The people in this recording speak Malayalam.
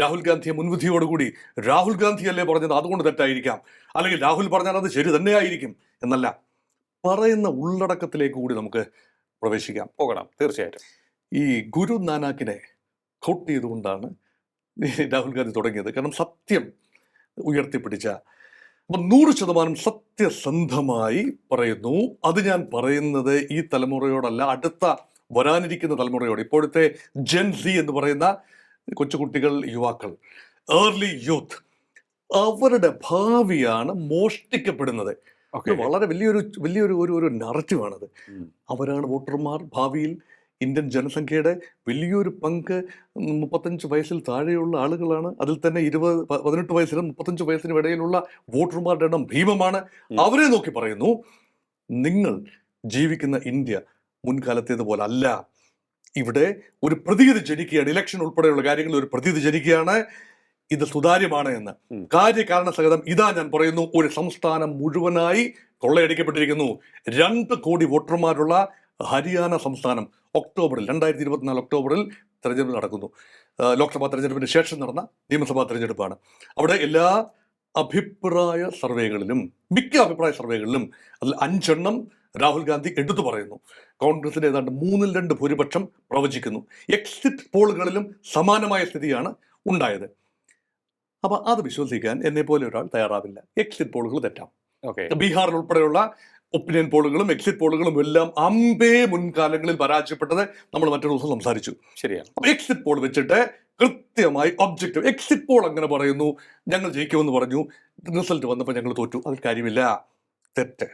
രാഹുൽ ഗാന്ധിയെ മുൻവിധിയോടുകൂടി രാഹുൽ ഗാന്ധി അല്ലേ പറഞ്ഞത്? അതുകൊണ്ട് തെറ്റായിരിക്കാം. അല്ലെങ്കിൽ രാഹുൽ പറഞ്ഞാൽ അത് ശരി തന്നെയായിരിക്കും എന്നല്ല. പറയുന്ന ഉള്ളടക്കത്തിലേക്ക് കൂടി നമുക്ക് പ്രവേശിക്കാം. പോകണം. തീർച്ചയായിട്ടും. ഈ ഗുരു നാനാക്കിനെ കൗട്ട് ചെയ്തുകൊണ്ടാണ് രാഹുൽ ഗാന്ധി തുടങ്ങിയത്. കാരണം സത്യം ഉയർത്തിപ്പിടിച്ച അപ്പം നൂറ് ശതമാനം സത്യസന്ധമായി പറയുന്നു. അത് ഞാൻ പറയുന്നത് ഈ തലമുറയോടല്ല അടുത്ത വരാനിരിക്കുന്ന തലമുറയോട്. ഇപ്പോഴത്തെ ജെൻസി എന്ന് പറയുന്ന കൊച്ചുകുട്ടികൾ യുവാക്കൾ. ഏർലി യൂത്ത് അവരുടെ ഭാവിയാണ് മോഷ്ടിക്കപ്പെടുന്നത്. വളരെ വലിയൊരു വലിയൊരു ഒരു ഒരു നററ്റീവാണത് അവരാണ് വോട്ടർമാർ. ഭാവിയിൽ ഇന്ത്യൻ ജനസംഖ്യയുടെ വലിയൊരു പങ്ക് മുപ്പത്തഞ്ച് വയസ്സിൽ താഴെയുള്ള ആളുകളാണ്. അതിൽ തന്നെ ഇരുപത് പതിനെട്ട് വയസ്സിനും മുപ്പത്തഞ്ച് വയസ്സിനും ഇടയിലുള്ള വോട്ടർമാരുടെ എണ്ണം ഭീമമാണ്. അവരെ നോക്കി പറയുന്നു നിങ്ങൾ ജീവിക്കുന്ന ഇന്ത്യ മുൻകാലത്തേതുപോലെ അല്ല ഇവിടെ ഒരു പ്രതീതി ജനിക്കുകയാണ്. ഇലക്ഷൻ ഉൾപ്പെടെയുള്ള കാര്യങ്ങളിൽ ഒരു പ്രതീതി ജനിക്കുകയാണ്. ഇത് സുതാര്യമാണ് എന്ന്. കാര്യകാരണ സഹിതം ഇതാ ഞാൻ പറയുന്നു. ഒരു സംസ്ഥാനം മുഴുവനായി കൊള്ളയടിക്കപ്പെട്ടിരിക്കുന്നു. രണ്ട് കോടി വോട്ടർമാരുള്ള ഹരിയാന സംസ്ഥാനം ഒക്ടോബറിൽ രണ്ടായിരത്തി ഇരുപത്തിനാല് ഒക്ടോബറിൽ തെരഞ്ഞെടുപ്പ് നടക്കുന്നു. ലോക്സഭാ തെരഞ്ഞെടുപ്പിന് ശേഷം നടന്ന നിയമസഭാ തെരഞ്ഞെടുപ്പാണ്. അവിടെ എല്ലാ അഭിപ്രായ സർവേകളിലും മിക്ക അഭിപ്രായ സർവേകളിലും അതിൽ അഞ്ചെണ്ണം രാഹുൽ ഗാന്ധി എടുത്തു പറയുന്നു. കോൺഗ്രസിന് ഏതാണ്ട് മൂന്നിൽ രണ്ട് ഭൂരിപക്ഷം പ്രവചിക്കുന്നു. എക്സിറ്റ് പോളുകളിലും സമാനമായ സ്ഥിതിയാണ് ഉണ്ടായത്. അപ്പൊ അത് വിശ്വസിക്കാൻ എന്നെ പോലെ ഒരാൾ തയ്യാറാവില്ല. എക്സിറ്റ് പോളുകൾ തെറ്റാം. ഓക്കെ ബീഹാറിൽ ഉൾപ്പെടെയുള്ള ഒപ്പീനിയൻ പോളുകളും എക്സിറ്റ് പോളുകളും എല്ലാം അമ്പേ മുൻകാലങ്ങളിൽ പരാജയപ്പെട്ടത് നമ്മൾ മറ്റൊരു ദിവസം സംസാരിച്ചു. ശരിയാണ്. അപ്പൊ എക്സിറ്റ് പോൾ വെച്ചിട്ട് കൃത്യമായി ഒബ്ജക്റ്റീവ് എക്സിറ്റ് പോൾ അങ്ങനെ പറയുന്നു. ഞങ്ങൾ ജയിക്കുമെന്ന് പറഞ്ഞു. റിസൾട്ട് വന്നപ്പോൾ ഞങ്ങൾ തോറ്റു. അതിൽ കാര്യമില്ല. തെറ്റ്.